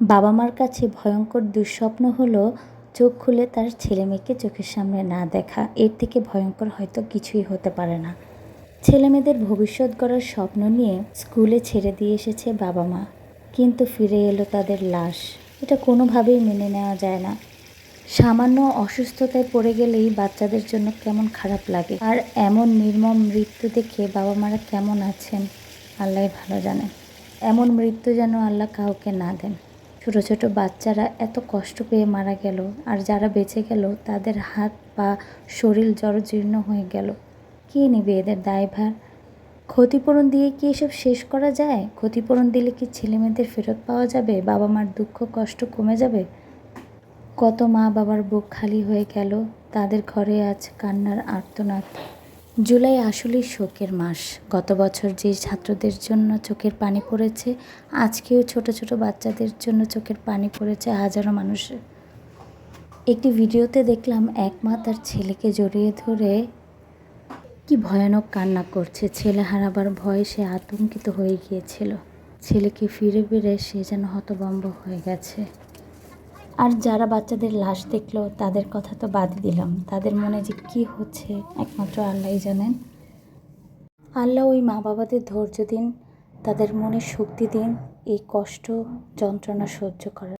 বাবা মার কাছে ভয়ঙ্কর দুঃস্বপ্ন হলো, চোখ খুলে তার ছেলে মেয়েকে চোখের সামনে না দেখা। এর থেকে ভয়ঙ্কর হয়তো কিছুই হতে পারে না। ছেলে মেয়েদের ভবিষ্যৎ গড়ার স্বপ্ন নিয়ে স্কুলে ছেড়ে দিয়ে এসেছে বাবা মা কিন্তু ফিরে এলো তাদের লাশ। এটা কোনোভাবেই মেনে নেওয়া যায় না। সামান্য অসুস্থতায় পড়ে গেলেই বাচ্চাদের জন্য কেমন খারাপ লাগে। আর এমন নির্মম মৃত্যু দেখে বাবা মারা কেমন আছেন আল্লাহ ভালো জানেন। এমন মৃত্যু যেন আল্লাহ কাউকে না দেন। ছোটো ছোটো বাচ্চারা এত কষ্ট পেয়ে মারা গেল আর যারা বেঁচে গেল তাদের হাত পা শরীর জর্জীর্ণ হয়ে গেল। কে নেবে এদের দায়ভার? ক্ষতিপূরণ দিয়ে কি এসব শেষ করা যায়? ক্ষতিপূরণ দিলে কি ছেলেমেয়েদের ফেরত পাওয়া যাবে? বাবা মার দুঃখ, কষ্ট কমে যাবে? কত মা বাবার বুক খালি হয়ে গেল, তাদের ঘরে আজ কান্নার আর্তনাদ। জুলাই আসলেই শোকের মাস। গত বছর যে ছাত্রদের জন্য চোখের পানি পড়েছে, আজকেও ছোট ছোট বাচ্চাদের জন্য চোখের পানি পড়েছে হাজারো মানুষের। একটি ভিডিওতে দেখলাম এক মা তার ছেলেকে জড়িয়ে ধরে কি ভয়ানক কান্না করছে। ছেলে হারাবার ভয়ে সে আতঙ্কিত হয়ে গিয়েছিল। ছেলেকে ফিরে ফিরে সে যেন হতবম্ব হয়ে গেছে। আর যারা বাচ্চাদের লাশ দেখল, তাদের কথা তো বাদই দিলাম। তাদের মনে যে কি হচ্ছে, একমাত্র আল্লাহই জানেন। আল্লাহ ওই মা বাবাদের ধৈর্য দিন, তাদের মনে শক্তি দিন, এই কষ্ট যন্ত্রণা সহ্য করার।